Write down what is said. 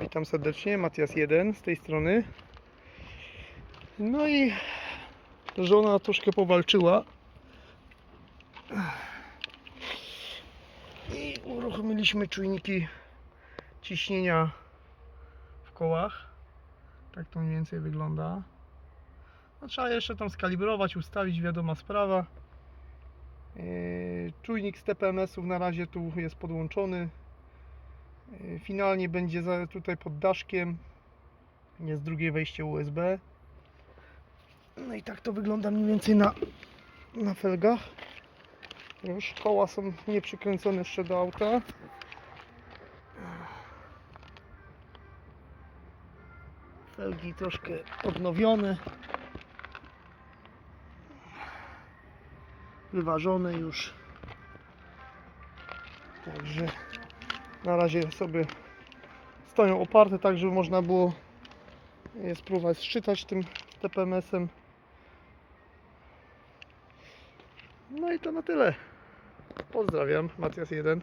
Witam serdecznie, Matias 1 z tej strony. No i żona troszkę powalczyła. I uruchomiliśmy czujniki ciśnienia w kołach. Tak to mniej więcej wygląda. No, trzeba jeszcze tam skalibrować, ustawić, wiadoma sprawa. Yy, Czujnik z TPMS-ów na razie tu jest podłączony. Yy, Finalnie będzie tutaj pod daszkiem. Jest drugie wejście USB. No i tak to wygląda mniej więcej na, na felgach. Już koła są nieprzykręcone jeszcze do auta. Felgi troszkę odnowione. Wyważone już. Także na razie sobie stoją oparte, tak żeby można było je spróbować szczytać tym TPMS-em. No i to na tyle. Pozdrawiam, Matias 1.